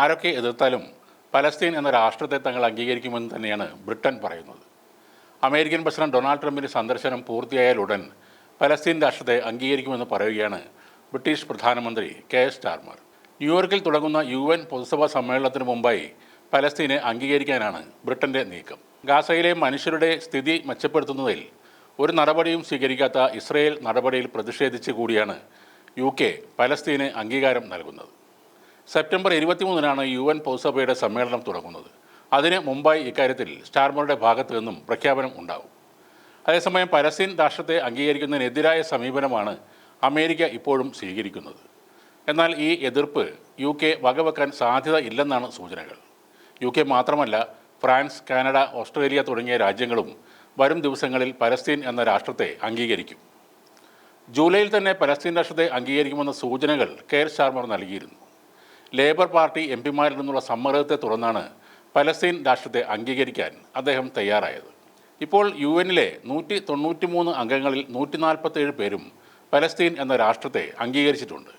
ആരൊക്കെ എതിർത്താലും പലസ്തീൻ എന്ന രാഷ്ട്രത്തെ തങ്ങൾ അംഗീകരിക്കുമെന്ന് തന്നെയാണ് ബ്രിട്ടൻ പറയുന്നത്. അമേരിക്കൻ പ്രസിഡന്റ് ഡൊണാൾഡ് ട്രംപിന്റെ സന്ദർശനം പൂർത്തിയായാലുടൻ പലസ്തീൻ രാഷ്ട്രത്തെ അംഗീകരിക്കുമെന്ന് പറയുകയാണ് ബ്രിട്ടീഷ് പ്രധാനമന്ത്രി കെ. എസ്. സ്റ്റാർമർ. ന്യൂയോർക്കിൽ തുടങ്ങുന്ന യു എൻ പൊതുസഭാ സമ്മേളനത്തിന് മുമ്പായി പലസ്തീനെ അംഗീകരിക്കാനാണ് ബ്രിട്ടന്റെ നീക്കം. ഗാസയിലെ മനുഷ്യരുടെ സ്ഥിതി മെച്ചപ്പെടുത്തുന്നതിൽ ഒരു നടപടിയും സ്വീകരിക്കാത്ത ഇസ്രയേൽ നടപടിയിൽ പ്രതിഷേധിച്ച് കൂടിയാണ് യു കെ പലസ്തീന് അംഗീകാരം നൽകുന്നത്. സെപ്റ്റംബർ ഇരുപത്തിമൂന്നിനാണ് യു എൻ പൊതുസഭയുടെ സമ്മേളനം തുടങ്ങുന്നത്. അതിന് മുമ്പായി ഇക്കാര്യത്തിൽ സ്റ്റാർമറുടെ ഭാഗത്തു നിന്നും പ്രഖ്യാപനം ഉണ്ടാകും അതേസമയം പലസ്തീൻ രാഷ്ട്രത്തെ അംഗീകരിക്കുന്നതിനെതിരായ സമീപനമാണ് അമേരിക്ക ഇപ്പോഴും സ്വീകരിക്കുന്നത്. എന്നാൽ ഈ എതിർപ്പ് യു കെ വകവെക്കാൻ സാധ്യത ഇല്ലെന്നാണ് സൂചനകൾ. യു കെ മാത്രമല്ല ഫ്രാൻസ് കാനഡ ഓസ്ട്രേലിയ തുടങ്ങിയ രാജ്യങ്ങളും വരും ദിവസങ്ങളിൽ പലസ്തീൻ എന്ന രാഷ്ട്രത്തെ അംഗീകരിക്കും. ജൂലൈയിൽ തന്നെ പലസ്തീൻ രാഷ്ട്രത്തെ അംഗീകരിക്കുമെന്ന സൂചനകൾ കെയർ സ്റ്റാർമർ നൽകിയിരുന്നു. ലേബർ പാർട്ടി എം പിമാരിൽ നിന്നുള്ള സമ്മർദ്ദത്തെ തുടർന്നാണ് പലസ്തീൻ രാഷ്ട്രത്തെ അംഗീകരിക്കാൻ അദ്ദേഹം തയ്യാറായത്. ഇപ്പോൾ യു എന്നിലെ നൂറ്റി തൊണ്ണൂറ്റി മൂന്ന് അംഗങ്ങളിൽ നൂറ്റി നാൽപ്പത്തേഴ് പേരും പലസ്തീൻ എന്ന രാഷ്ട്രത്തെ അംഗീകരിച്ചിട്ടുണ്ട്.